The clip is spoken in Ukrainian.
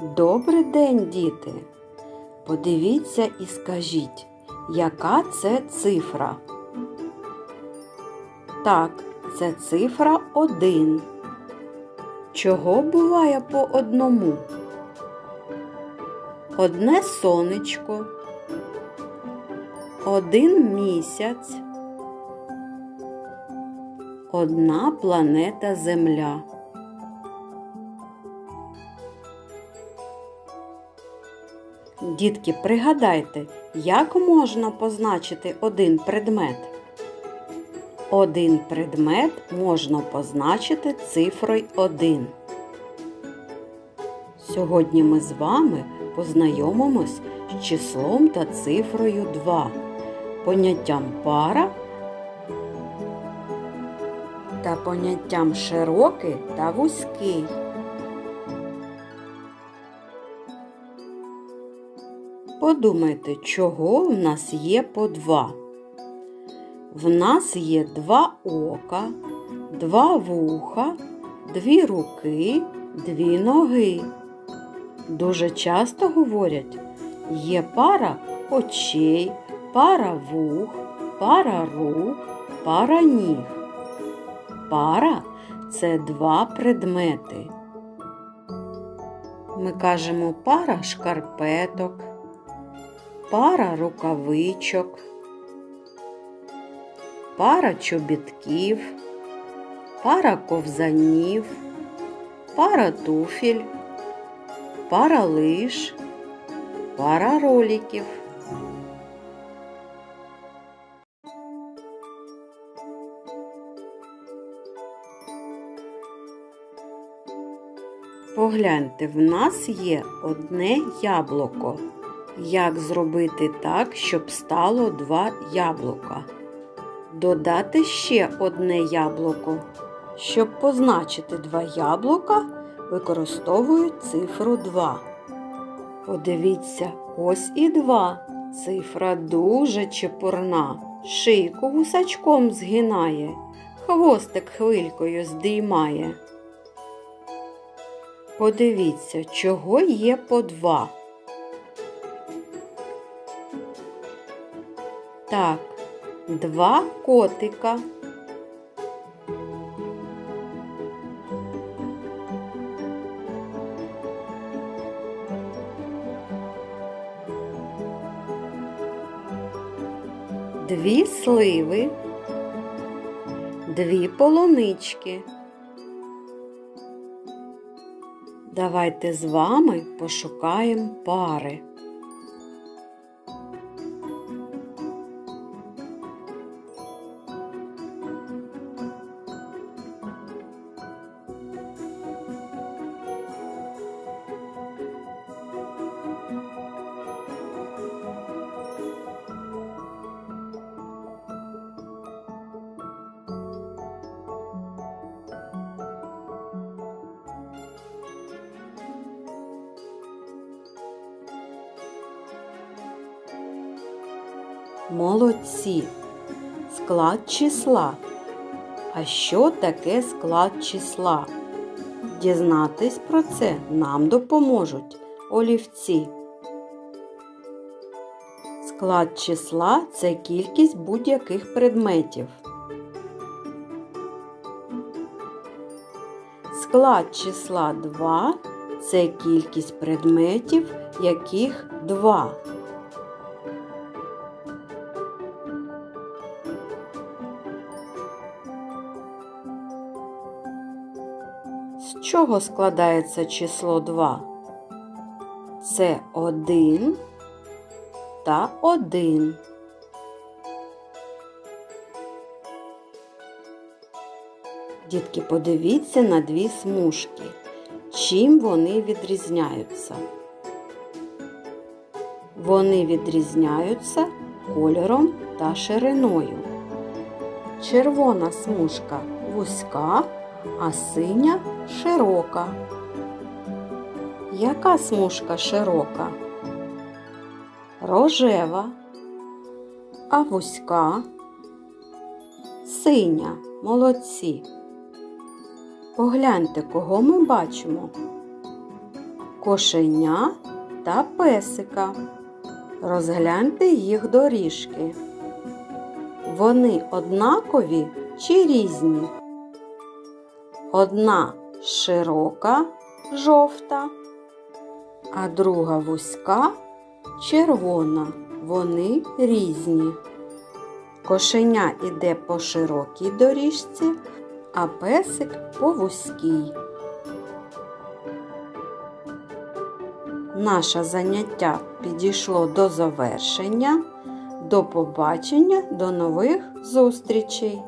Добрий день, діти! Подивіться і скажіть, яка це цифра? Так, це цифра 1. Чого буває по одному? Одне сонечко, один місяць, одна планета Земля. Дітки, пригадайте, як можна позначити один предмет? Один предмет можна позначити цифрою 1. Сьогодні ми з вами познайомимось з числом та цифрою 2, поняттям пара та поняттям широкий та вузький. Подумайте, чого в нас є по два. В нас є два ока, два вуха, дві руки, дві ноги. Дуже часто говорять, є пара очей, пара вух, пара рук, пара ніг. Пара це два предмети. Ми кажемо пара шкарпеток, пара рукавичок, пара чобітків, пара ковзанів, пара туфель, пара лиш, пара роліків. Погляньте, в нас є одне яблуко. Як зробити так, щоб стало два яблука? Додати ще одне яблуко. Щоб позначити два яблука, використовують цифру 2. Подивіться, ось і 2. Цифра дуже чепурна. Шийку гусачком згинає, хвостик хвилькою здіймає. Подивіться, чого є по 2. Так, два котика. Дві сливи, дві полунички. Давайте з вами пошукаємо пари. Молодці. Склад числа. А що таке склад числа? Дізнатись про це нам допоможуть олівці. Склад числа це кількість будь-яких предметів. Склад числа 2 це кількість предметів, яких 2. З чого складається число 2? Це 1 та 1. Дітки, подивіться на дві смужки. Чим вони відрізняються? Вони відрізняються кольором та шириною. Червона смужка вузька, а синя широка. Яка смужка широка? Рожева, а вузька, синя, молодці. Погляньте, кого ми бачимо. кошеня та песика. Розгляньте їх доріжки. Вони однакові чи різні? Одна широка жовта, а друга вузька червона. Вони різні. Кошеня іде по широкій доріжці, а песик по вузькій. Наше заняття підійшло до завершення. До побачення, до нових зустрічей!